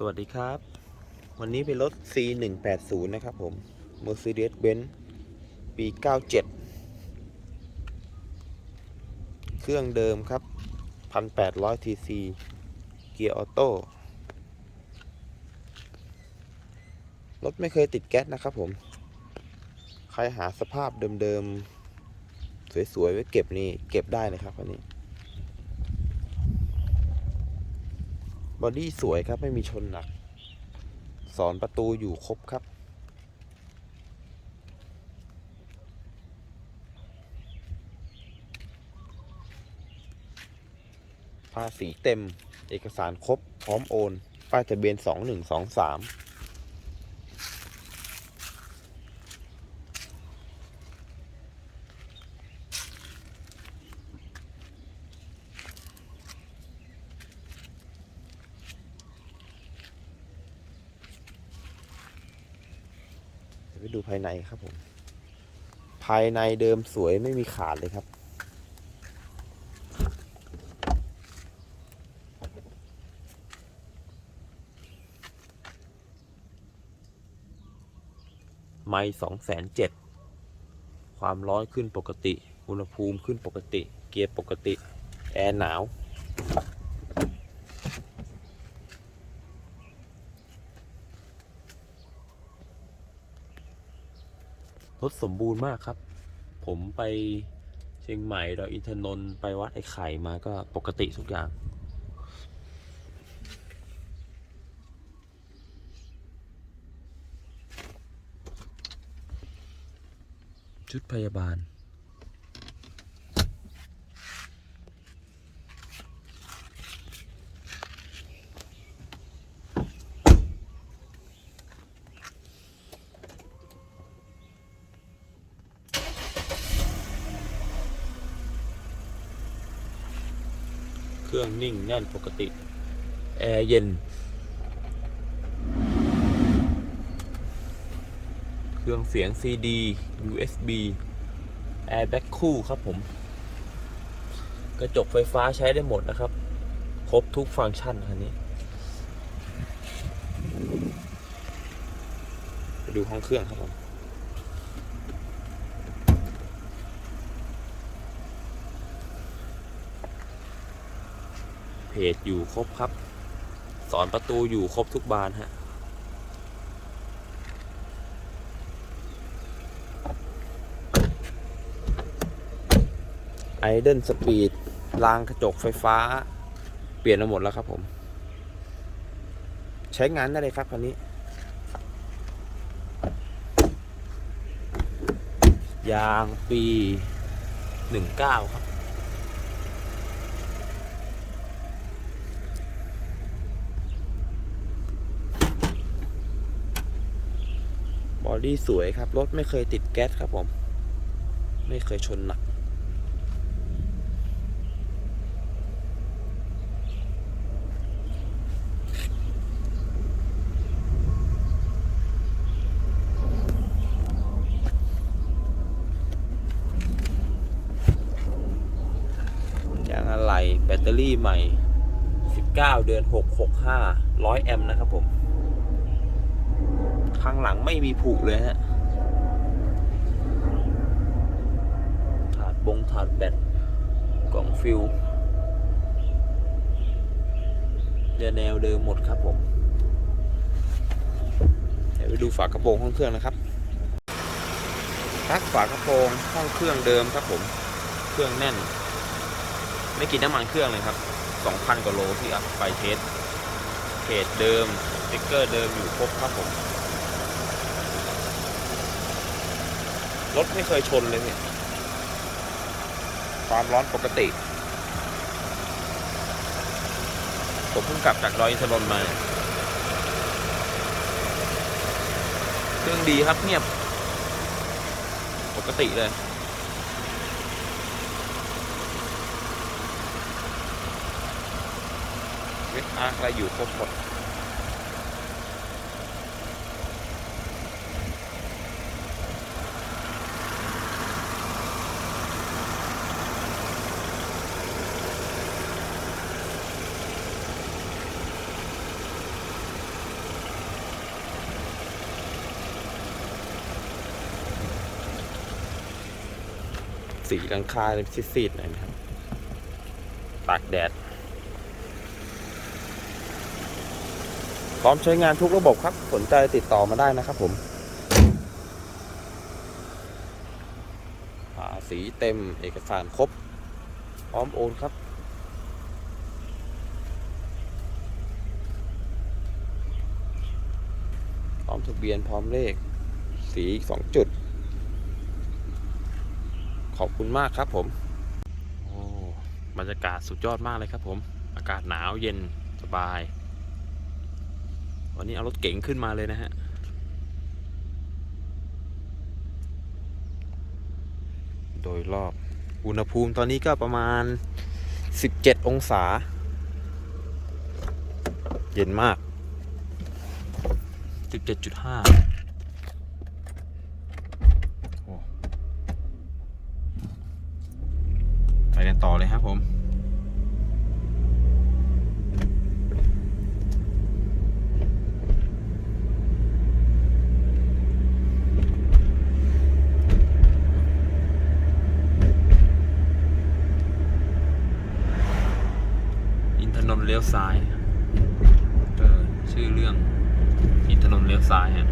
สวัสดีครับ วันนี้เป็นรถ C180 นะครับผม Mercedes-Benz ปี 97 เครื่องเดิมครับ 1,800 cc เกียร์ออโต้ รถไม่เคยติดแก๊สนะครับผม ใครหาสภาพเดิมๆ สวยๆ ไว้เก็บนี่ เก็บได้เลยครับอันนี้ บอดี้สวยครับไม่มีชนหนัก สอนประตูอยู่ครบครับ ภาษีเต็ม เอกสารครบ พร้อมโอน ป้ายทะเบียน 2123 ยวไปดูภายในครับผม ภายในเดิมสวยไม่มีขาดเลยครับ ไม่สองแสนเจ็ดความร้อนขึ้นปกติ อุณหภูมิขึ้นปกติ เกียร์ปกติ แอร์หนาว รถสมบูรณ์มากครับ ผมไปเชียงใหม่ดอยอินทนนท์ไปวัดไอ้ไข่มาก็ปกติทุกอย่าง ชุดพยาบาล เครื่องนิ่งแน่นปกติ แอร์เย็น เครื่องเสียง CD USB แอร์แบ็คคู่ครับผม กระจกไฟฟ้าใช้ได้หมดนะครับ ครบทุกฟังก์ชันคันนี้ไปดูห้องเครื่องครับผม จอยู่ครบครับ สอนประตูอยู่ครบทุกบานฮะไอเดนสปีดรางกระจกไฟฟ้า เปลี่ยนมาหมดแล้วครับผม ใช้งานได้เลยครับคันนี้ ยางปี 19 ครับ อดี้สวยครับ รถไม่เคยติดแก๊สครับผม ไม่เคยชนหนักยางอะไหล่แบตเตอรี่ใหม่ 19 เดือน 665 100 แอมป์นะครับผม ข้างหลังไม่มีผุเลยฮะถาดบงถาดแบตกล่องฟิลเรือแนวเดิมหมดครับผม เดี๋ยวไปดูฝากระโปรงห้องเครื่องนะครับพักฝากระโปรงห้องเครื่องเดิมครับผม เครื่องแน่น ไม่กินน้ำมันเครื่องเลยครับ 2,000กว่าโลที่อัพไปเทสเพจเดิมสติ๊กเกอร์เดิมอยู่ครบครับผม รถไม่เคยชนเลยเนี่ย ความร้อนปกติ ผมเพิ่งกลับจากดอยอินทนนท์มา เครื่องดีครับเงียบ ปกติเลย เวทอาร์อะไรอยู่ครบหมด สีหลังคาเลยซีดๆหน่อยนะครับตากแดด พร้อมใช้งานทุกระบบครับ สนใจติดต่อมาได้นะครับผมภาษีเต็มเอกสารครบ พร้อมโอนครับพร้อมทะเบียนพร้อมเลข สีสองจุด ขอบคุณมากครับผม โอ้บรรยากาศสุดยอดมากเลยครับผม อากาศหนาวเย็นสบาย วันนี้เอารถเก๋งขึ้นมาเลยนะฮะ โดยรอบ อุณหภูมิตอนนี้ก็ประมาณ 17 องศา เย็นมาก 17.5โอ้ ไปกันต่อเลยครับผม อินทนนท์เลี้ยวซ้าย เออ ชื่อเรื่อง อินทนนท์เลี้ยวซ้ายฮะ